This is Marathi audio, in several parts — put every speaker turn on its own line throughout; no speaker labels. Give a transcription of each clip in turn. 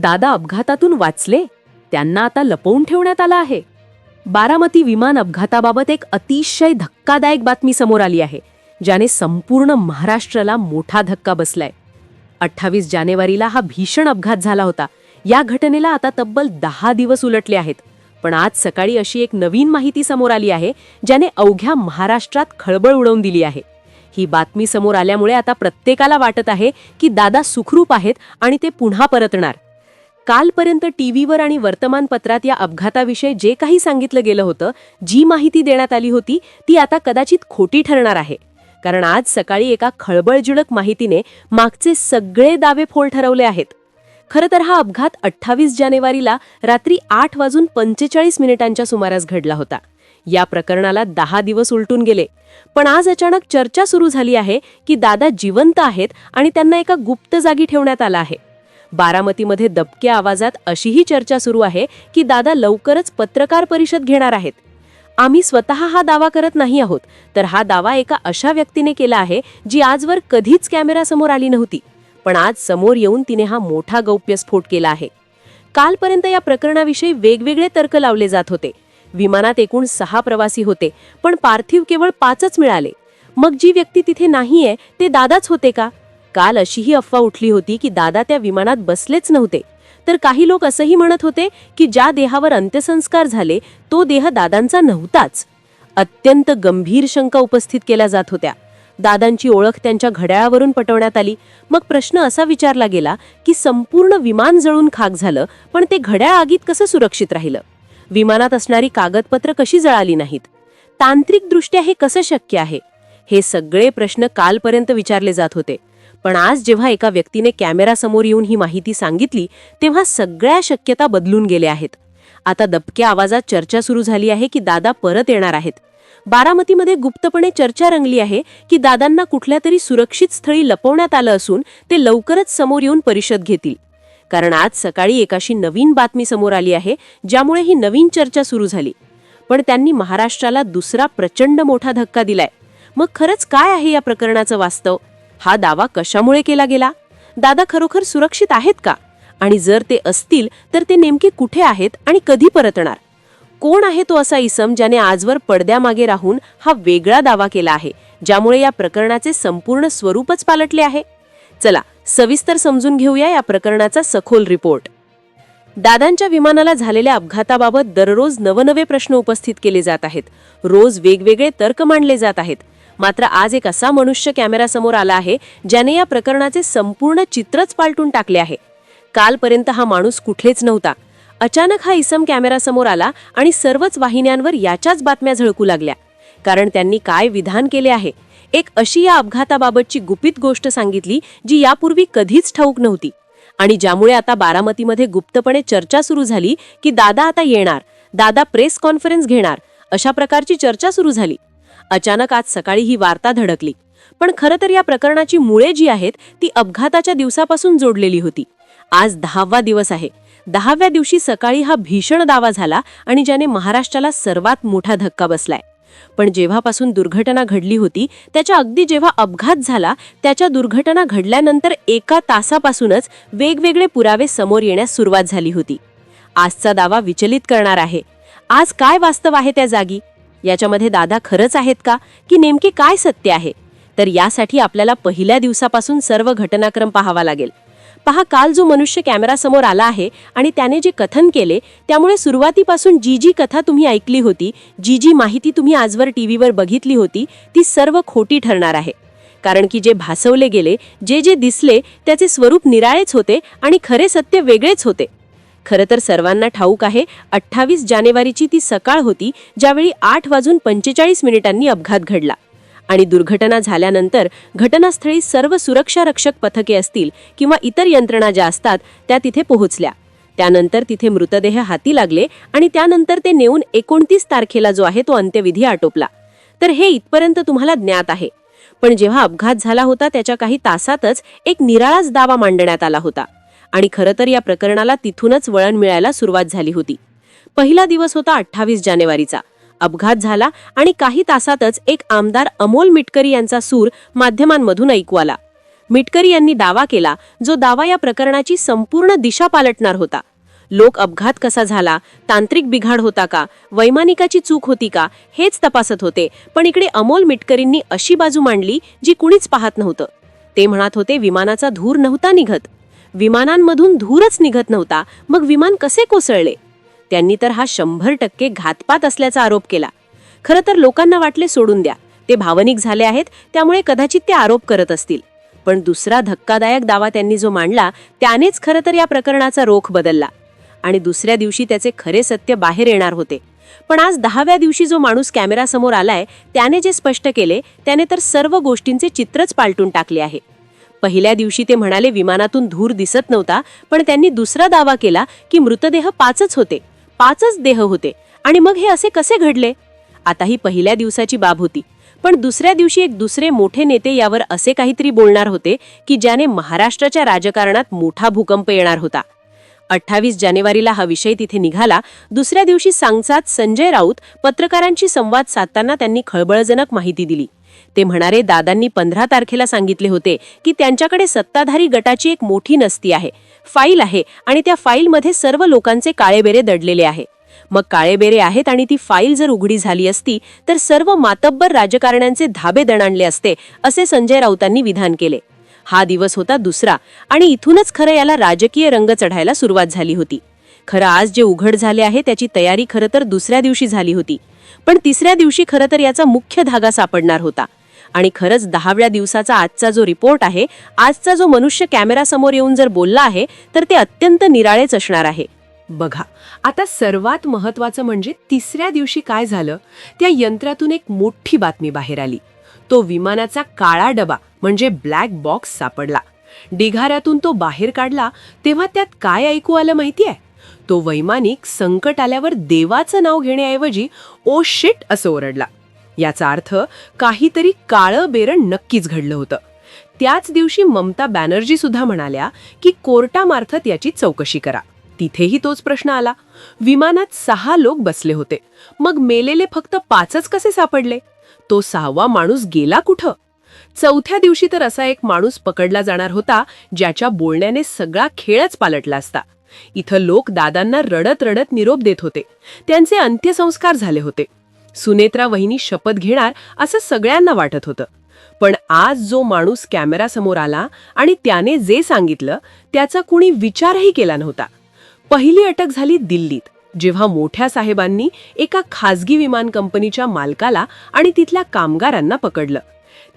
दादा अपघातातून वाचले. त्यांना आता लपवून ठेवण्यात आलं आहे. बारामती विमान अपघाताबाबत एक अतिशय धक्कादायक बातमी समोर आली आहे ज्याने संपूर्ण महाराष्ट्राला मोठा धक्का बसलाय. अठ्ठावीस जानेवारीला हा भीषण अपघात झाला होता. या घटनेला आता तब्बल दहा दिवस उलटले आहेत. पण आज सकाळी अशी एक नवीन माहिती समोर आली आहे ज्याने अवघ्या महाराष्ट्रात खळबळ उडवून दिली आहे. ही बातमी समोर आल्यामुळे आता प्रत्येकाला वाटत आहे की दादा सुखरूप आहेत आणि ते पुन्हा परतणार. कालपर्यंत टीव्हीवर आणि वर्तमानपत्रात या अपघाताविषयी जे काही सांगितलं गेलं होतं जी माहिती देण्यात आली होती ती आता कदाचित खोटी ठरणार आहे. कारण आज सकाळी एका खळबळजुळक माहितीने मागचे सगळे दावे फोल ठरवले आहेत. खरं तर हा अपघात अठ्ठावीस जानेवारीला रात्री आठ वाजून पंचेचाळीस मिनिटांच्या सुमारास घडला होता. या प्रकरणाला दहा दिवस उलटून गेले. पण आज अचानक चर्चा सुरू झाली आहे की दादा जिवंत आहेत आणि त्यांना एका गुप्त जागी ठेवण्यात आला आहे. बारामतीमध्ये दबक्या आवाजात अशीही चर्चा सुरू आहे की दादा लवकरच पत्रकार परिषद घेणार आहेत. आम्ही स्वतः हा दावा करत नाही आहोत तर हा दावा एका अशा व्यक्तीने केला आहे जी आजवर कधीच कॅमेरासमोर आली नव्हती पण आज समोर येऊन तिने हा मोठा गौप्यस्फोट केला आहे. कालपर्यंत या प्रकरणाविषयी वेगवेगळे तर्क लावले जात होते. विमानात एकूण सहा प्रवासी होते पण पार्थिव केवळ पाचच मिळाले. मग जी व्यक्ती तिथे नाहीये ते दादाच होते का? काल अशीही अफवा उठली होती की दादा त्या विमानात बसलेच नव्हते. तर काही लोक असंही म्हणत होते की ज्या देहावर अंत्यसंस्कार झाले तो देह दादांचा नव्हताच. अत्यंत गंभीर शंका उपस्थित केल्या जात होत्या. दादांची ओळख त्यांच्या घड्याळावरून पटवण्यात आली. मग प्रश्न असा विचारला गेला की संपूर्ण विमान जळून खाक झालं पण ते घड्याळ आगीत कसं सुरक्षित राहिलं? विमानात असणारी कागदपत्र कशी जळाली नाहीत? तांत्रिकदृष्ट्या हे कसं शक्य आहे? हे सगळे प्रश्न कालपर्यंत विचारले जात होते. पण आज जेव्हा एका व्यक्तीने कॅमेरासमोर येऊन ही माहिती सांगितली तेव्हा सगळ्या शक्यता बदलून गेल्या आहेत. आता दबक्या आवाजात चर्चा सुरू झाली आहे की दादा परत येणार आहेत. बारामतीमध्ये गुप्तपणे चर्चा रंगली आहे की दादांना कुठल्या तरी सुरक्षित स्थळी लपवण्यात आलं असून ते लवकरच समोर येऊन परिषद घेतील. कारण आज सकाळी एकाशी नवीन बातमी समोर आली आहे ज्यामुळे ही नवीन चर्चा सुरू झाली. पण त्यांनी महाराष्ट्राला दुसरा प्रचंड मोठा धक्का दिलाय. मग खरंच काय आहे या प्रकरणाचं वास्तव? हा दावा कशामुळे केला गेला? दादा खरोखर सुरक्षित आहेत का? आणि जर ते असतील तर ते नेमके कुठे आहेत आणि कधी परतणार? कोण आहे तो असा इसम ज्याने आजवर पडद्यामागे राहून हा वेगळा दावा केला आहे ज्यामुळे या प्रकरणाचे संपूर्ण स्वरूपच पालटले आहे? चला सविस्तर समजून घेऊया या प्रकरणाचा सखोल रिपोर्ट. दादांच्या विमानाला झालेल्या अपघाताबाबत दररोज नवनवे प्रश्न उपस्थित केले जात आहेत. रोज वेगवेगळे तर्क मांडले जात आहेत. मात्र आज एक असा मनुष्य कॅमेरासमोर आला आहे ज्याने या प्रकरणाचे संपूर्ण चित्रच पालटून टाकले आहे. कालपर्यंत हा माणूस कुठेच नव्हता. अचानक हा इसम कॅमेरासमोर आला आणि सर्वच वाहिन्यांवर याच्याच बातम्या झळकू लागल्या. कारण त्यांनी काय विधान केले आहे? एक अशी या अपघाताबाबतची गुपित गोष्ट सांगितली जी यापूर्वी कधीच ठाऊक नव्हती. आणि ज्यामुळे आता बारामतीमध्ये गुप्तपणे चर्चा सुरू झाली की दादा आता येणार दादा प्रेस कॉन्फरन्स घेणार अशा प्रकारची चर्चा सुरू झाली. अचानक आज सकाळी ही वार्ता धडकली. पण खरं तर या प्रकरणाची मुळे जी आहेत ती अपघाताच्या दिवसापासून जोडलेली होती. आज दहावा दिवस आहे. दहाव्या दिवशी सकाळी हा भीषण दावा झाला आणि ज्याने महाराष्ट्राला सर्वात मोठा धक्का बसलाय. पण जेव्हापासून दुर्घटना घडली होती त्याच्या अगदी जेव्हा अपघात झाला त्याच्या दुर्घटना घडल्यानंतर एका तासापासूनच वेगवेगळे पुरावे समोर येण्यास सुरुवात झाली होती. आजचा दावा विचलित करणार आहे. आज काय वास्तव आहे त्या जागी? याच्यामध्ये दादा खरंच आहेत का? की नेमके काय सत्य आहे? तर यासाठी आपल्याला पहिल्या दिवसापासून सर्व घटनाक्रम पाहावा लागेल. पहा काल जो मनुष्य कॅमेरासमोर आला आहे आणि त्याने जे कथन केले त्यामुळे सुरुवातीपासून जी जी कथा तुम्ही ऐकली होती जी जी माहिती तुम्ही आजवर टी व्हीवर बघितली होती ती सर्व खोटी ठरणार आहे. कारण की जे भासवले गेले जे जे दिसले त्याचे स्वरूप निराळेच होते आणि खरे सत्य वेगळेच होते. खरं तर सर्वांना ठाऊक आहे अठ्ठावीस जानेवारीची ती सकाळ होती ज्यावेळी आठ वाजून पंचेचाळीस मिनिटांनी अपघात घडला. आणि दुर्घटना झाल्यानंतर घटनास्थळी सर्व सुरक्षा रक्षक पथके असतील किंवा इतर यंत्रणा ज्या असतात त्या तिथे पोहोचल्या. त्यानंतर तिथे मृतदेह हाती लागले आणि त्यानंतर ते नेऊन एकोणतीस तारखेला जो आहे तो अंत्यविधी आटोपला. तर हे इथपर्यंत तुम्हाला ज्ञात आहे. पण जेव्हा अपघात झाला होता त्याच्या काही तासातच एक निराळाच दावा मांडण्यात आला होता. आणि खरं तर या प्रकरणाला तिथूनच वळण मिळायला सुरुवात झाली होती. पहिला दिवस होता अठ्ठावीस जानेवारीचा. अपघात झाला आणि काही तासातच एक आमदार अमोल मिटकरी यांचा सूर माध्यमांमधून ऐकू आला.
मिटकरी यांनी दावा केला जो दावा या प्रकरणाची संपूर्ण दिशा पालटणार होता. लोक अपघात कसा झाला तांत्रिक बिघाड होता का वैमानिकाची चूक होती का हेच तपासत होते पण इकडे अमोल मिटकरींनी अशी बाजू मांडली जी कुणीच पाहत नव्हतं. ते म्हणत होते विमानाचा धूर नव्हता निघत. विमानांमधून धूरच निघत नव्हता. मग विमान कसे कोसळले? त्यांनी तर हा शंभर टक्के घातपात असल्याचा आरोप केला. खरं तर लोकांना वाटले सोडून द्या. ते भावनिक झाले आहेत त्यामुळे कदाचित ते आरोप करत असतील. पण दुसरा धक्कादायक दावा त्यांनी जो मांडला त्यानेच खरं तर या प्रकरणाचा रोख बदलला. आणि दुसऱ्या दिवशी त्याचे खरे सत्य बाहेर येणार होते. पण आज दहाव्या दिवशी जो माणूस कॅमेरासमोर आलाय त्याने जे स्पष्ट केले त्याने तर सर्व गोष्टींचे चित्रच पालटून टाकले आहे. पहिल्या दिवशी ते म्हणाले विमानातून धूर दिसत नव्हता पण त्यांनी दुसरा दावा केला की मृतदेह पाचच होते पाचच देह होते. आणि मग हे असे कसे घडले? आता ही पहिल्या दिवसाची बाब होती. पण दुसऱ्या दिवशी एक दुसरे मोठे नेते यावर असे काहीतरी बोलणार होते की ज्याने महाराष्ट्राच्या राजकारणात मोठा भूकंप येणार होता. अठ्ठावीस जानेवारीला हा विषय तिथे निघाला. दुसऱ्या दिवशी सांगसात संजय राऊत पत्रकारांशी संवाद साधताना त्यांनी खळबळजनक माहिती दिली. ते म्हणारे दादांनी पंधरा तारखेला सांगितले होते की त्यांच्याकडे सत्ताधारी गटाची एक मोठी नसती आहे. फाईल आहे आणि त्या फाईलमध्ये सर्व लोकांचे काळेबेरे दडलेले आहे. मग काळेबेरे आहेत आणि ती फाईल जर उघडी झाली असती तर सर्व मातब्बर राजकारण्यांचे धाबे दणाणले असते असे संजय राऊतांनी विधान केले. हा दिवस होता दुसरा आणि इथूनच खरं याला राजकीय रंग चढायला सुरुवात झाली होती. खरं आज जे उघड झाले आहे त्याची तयारी खरं तर दुसऱ्या दिवशी झाली होती. पण तिसऱ्या दिवशी खरं तर याचा मुख्य धागा सापडणार होता. आणि खरंच दहाव्या दिवसाचा आजचा जो रिपोर्ट आहे आजचा जो मनुष्य कॅमेरासमोर येऊन जर बोलला आहे तर ते अत्यंत निराळेच असणार आहे.
बघा आता सर्वात महत्वाचं म्हणजे तिसऱ्या दिवशी काय झालं त्या यंत्रातून एक मोठी बातमी बाहेर आली. तो विमानाचा काळा डबा म्हणजे ब्लॅक बॉक्स सापडला. ढिगाऱ्यातून तो बाहेर काढला तेव्हा त्यात काय ऐकू आलं माहितीये? तो वैमानिक संकट आल्यावर देवाचं नाव घेण्याऐवजी ओ शिट असं ओरडला. याचा अर्थ काहीतरी काळं बेरण नक्कीच घडलं होतं. त्याच दिवशी ममता बॅनर्जी सुद्धा म्हणाल्या की कोर्टामार्फत याची चौकशी करा. तिथेही तोच प्रश्न आला. विमानात सहा लोक बसले होते. मग मेलेले फक्त पाचच कसे सापडले? तो सहावा माणूस गेला कुठं? चौथ्या दिवशी तर असा एक माणूस पकडला जाणार होता ज्याच्या बोलण्याने सगळा खेळच पालटला असता. इथं लोक दादांना रडत रडत निरोप देत होते. त्यांचे अंत्यसंस्कार झाले होते. सुनेत्रा वहिनी शपथ घेणार असं सगळ्यांना वाटत होतं. पण आज जो माणूस कॅमेरासमोर आला आणि त्याने जे सांगितलं त्याचा कुणी विचारही केला नव्हता. पहिली अटक झाली दिल्लीत. जेव्हा मोठ्या साहेबांनी एका खासगी विमान कंपनीच्या मालकाला आणि तिथल्या कामगारांना पकडलं.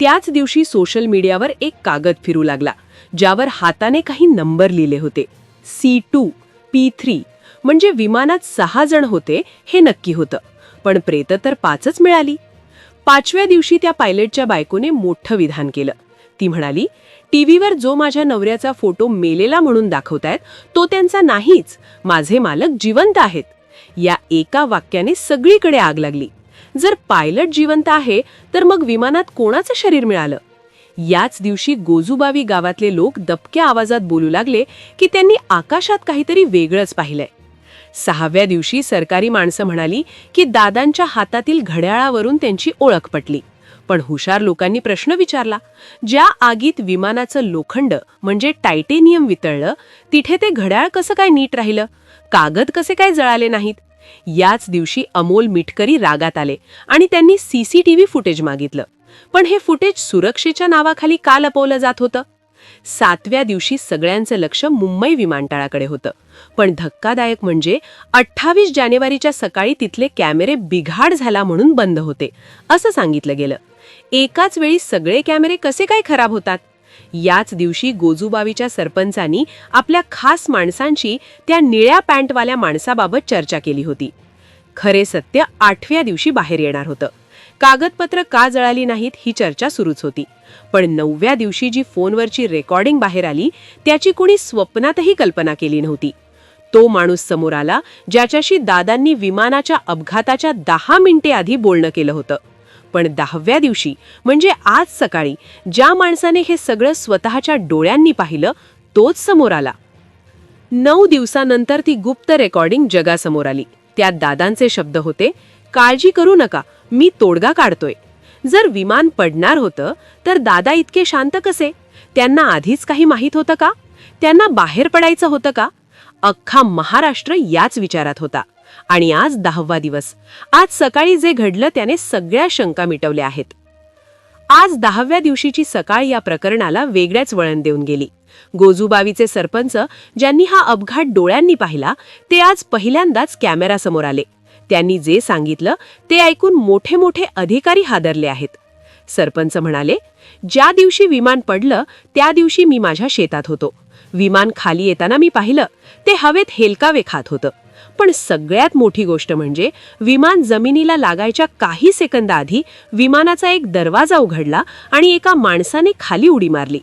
त्याच दिवशी सोशल मीडियावर एक कागद फिरू लागला ज्यावर हाताने काही नंबर लिहिले होते. सी टू पी थ्री म्हणजे विमानात सहा जण होते हे नक्की होतं पण प्रेत तर पाचच मिळाली. पाचव्या दिवशी त्या पायलटच्या बायकोने मोठं विधान केलं. ती म्हणाली टीव्हीवर जो माझ्या नवऱ्याचा फोटो मेलेला म्हणून दाखवतायत तो त्यांचा नाहीच. माझे मालक जिवंत आहेत. या एका वाक्याने सगळीकडे आग लागली. जर पायलट जिवंत आहे तर मग विमानात कोणाचं शरीर मिळालं? याच दिवशी गोजूबावी गावातले लोक दबक्या आवाजात बोलू लागले की त्यांनी आकाशात काहीतरी वेगळंच पाहिलंय. सहाव्या दिवशी सरकारी माणसं म्हणाली की दादांच्या हातातील घड्याळावरून त्यांची ओळख पटली. पण हुशार लोकांनी प्रश्न विचारला ज्या आगीत विमानाचं लोखंड म्हणजे टायटेनियम वितळलं तिथे ते घड्याळ कसं काय नीट राहिलं? कागद कसे काय जळाले नाहीत? याच दिवशी अमोल मिटकरी रागात आले आणि त्यांनी सीसीटीव्ही फुटेज मागितलं. पण हे फुटेज सुरक्षेच्या नावाखाली का लपवलं जात होतं? सातव्या दिवशी सगळ्यांचं लक्ष मुंबई विमानतळाकडे होतं. पण धक्कादायक म्हणजे अठ्ठावीस जानेवारीच्या सकाळी तिथले कॅमेरे बिघाड झाला म्हणून बंद होते असं सांगितलं गेलं. एकाच वेळी सगळे कॅमेरे कसे काय खराब होतात? याच दिवशी गोजूबावीच्या सरपंचांनी आपल्या खास माणसांशी त्या निळ्या पॅन्टवाल्या माणसाबाबत चर्चा केली होती. खरे सत्य आठव्या दिवशी बाहेर येणार होतं. कागदपत्र का जळाली नाहीत ही चर्चा सुरूच होती. पण नवव्या दिवशी जी फोनवरची रेकॉर्डिंग बाहेर आली त्याची कोणी स्वप्नातही कल्पना केली नव्हती. तो माणूस समोर आला ज्याच्याशी दादांनी विमानाच्या अपघाताच्या दहा मिनिटे आधी बोलणं केलं होतं. पण दहाव्या दिवशी म्हणजे आज सकाळी ज्या माणसाने हे सगळं स्वतःच्या डोळ्यांनी पाहिलं तोच समोर आला. नऊ दिवसानंतर ती गुप्त रेकॉर्डिंग जगासमोर आली. त्यात दादांचे शब्द होते काळजी करू नका मी तोडगा काढतोय. जर विमान पडणार होतं तर दादा इतके शांत कसे? त्यांना आधीच काही माहीत होतं का? त्यांना बाहेर पडायचं होतं का? अख्खा महाराष्ट्र याच विचारात होता. आणि आज दहावा दिवस. आज सकाळी जे घडलं त्याने सगळ्या शंका मिटवल्या आहेत. आज दहाव्या दिवशीची सकाळ या प्रकरणाला वेगळ्याच वळण देऊन गेली. गोजूबावीचे सरपंच ज्यांनी हा अपघात डोळ्यांनी पाहिला ते आज पहिल्यांदाच कॅमेरासमोर आले. त्यांनी जे सांगितलं ते ऐकून मोठे मोठे अधिकारी हादरले आहेत. सरपंच म्हणाले ज्या दिवशी विमान पडलं त्या दिवशी मी माझ्या शेतात होतो. विमान खाली येताना मी पाहिलं ते हवेत हेलकावे खात होतं. पण सगळ्यात मोठी गोष्ट म्हणजे विमान जमिनीला लागायच्या काही सेकंदाआधी विमानाचा एक दरवाजा उघडला आणि एका माणसाने खाली उडी मारली.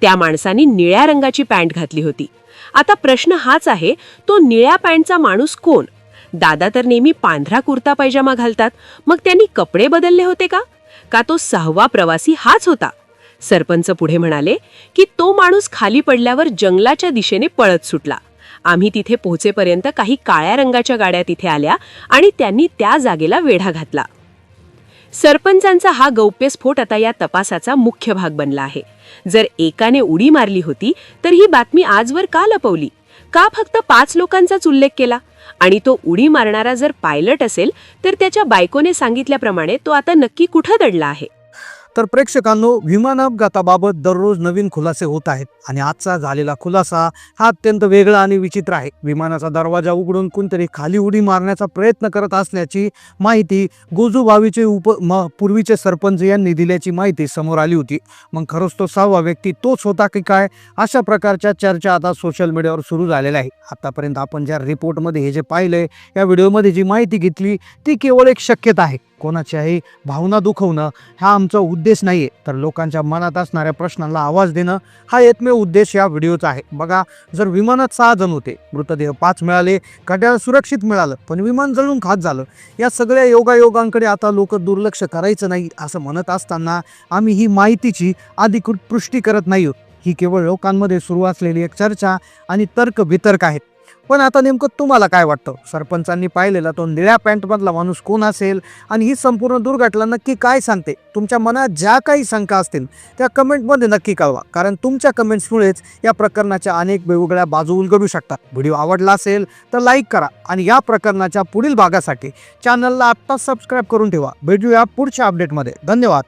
त्या माणसाने निळ्या रंगाची पॅन्ट घातली होती. आता प्रश्न हाच आहे तो निळ्या पॅन्टचा माणूस कोण? दादा तर नेहमी पांढरा कुर्ता पायजामा घालतात. मग त्यांनी कपडे बदलले होते का? का तो सहावा प्रवासी हाच होता? सरपंच पुढे म्हणाले की तो माणूस खाली पडल्यावर जंगलाच्या दिशेने पळत सुटला. आम्ही तिथे पोहोचेपर्यंत काही काळ्या रंगाच्या गाड्या तिथे आल्या आणि त्यांनी त्या जागेला वेढा घातला. सरपंचांचा हा गौप्यस्फोट आता या तपासाचा मुख्य भाग बनला आहे. जर एकाने उडी मारली होती तर ही बातमी आजवर का लपवली? का फक्त पाच लोकांचाच उल्लेख केला? आणि तो उडी मारणारा जर पायलट असेल तर त्याच्या बायकोने सांगितल्याप्रमाणे तो आता नक्की कुठं दडला आहे?
तर प्रेक्षकांनो विमान अपघाताबाबत दररोज नवीन खुलासे होत आहेत आणि आजचा झालेला खुलासा हा अत्यंत वेगळा आणि विचित्र आहे. विमानाचा दरवाजा उघडून कोणतरी खाली उडी मारण्याचा प्रयत्न करत असल्याची माहिती गोजूबावीचे उप म पूर्वीचे सरपंच यांनी दिल्याची माहिती समोर आली होती. मग खरंच तो सहावा व्यक्ती तोच होता की काय? अशा प्रकारच्या चर्चा आता सोशल मीडियावर सुरू झालेल्या आहे आतापर्यंत आपण ज्या रिपोर्टमध्ये हे जे पाहिलंय या व्हिडिओमध्ये जी माहिती घेतली ती केवळ एक शक्यता आहे. कोणाच्याही भावना दुखवणं हा आमचा उद्देश नाही आहे तर लोकांच्या मनात असणाऱ्या प्रश्नांना आवाज देणं हा एकमेव उद्देश या व्हिडिओचा आहे. बघा जर विमानात सहा जण होते मृतदेह पाच मिळाले घड्याळ सुरक्षित मिळालं पण विमान जळून खात झालं. या सगळ्या योगायोगांकडे आता लोक दुर्लक्ष करायचं नाही असं म्हणत असताना आम्ही ही माहितीची अधिकृत पुष्टी करत नाही आहोत. ही केवळ लोकांमध्ये सुरू असलेली एक चर्चा आणि तर्क वितर्क आहेत. पण आता नेमकं तुम्हाला काय वाटतं? सरपंचांनी पाहिलेला तो निळ्या पॅन्टमधला माणूस कोण असेल? आणि ही संपूर्ण दुर्घटना नक्की काय सांगते? तुमच्या मनात ज्या काही शंका असतील त्या कमेंटमध्ये नक्की कळवा. कारण तुमच्या कमेंट्समुळेच या प्रकरणाच्या अनेक वेगवेगळ्या बाजू उलगडू शकतात. व्हिडिओ आवडला असेल तर लाईक करा आणि या प्रकरणाच्या पुढील भागासाठी चॅनलला आत्ताच सबस्क्राईब करून ठेवा. भेटूया पुढच्या अपडेटमध्ये. धन्यवाद.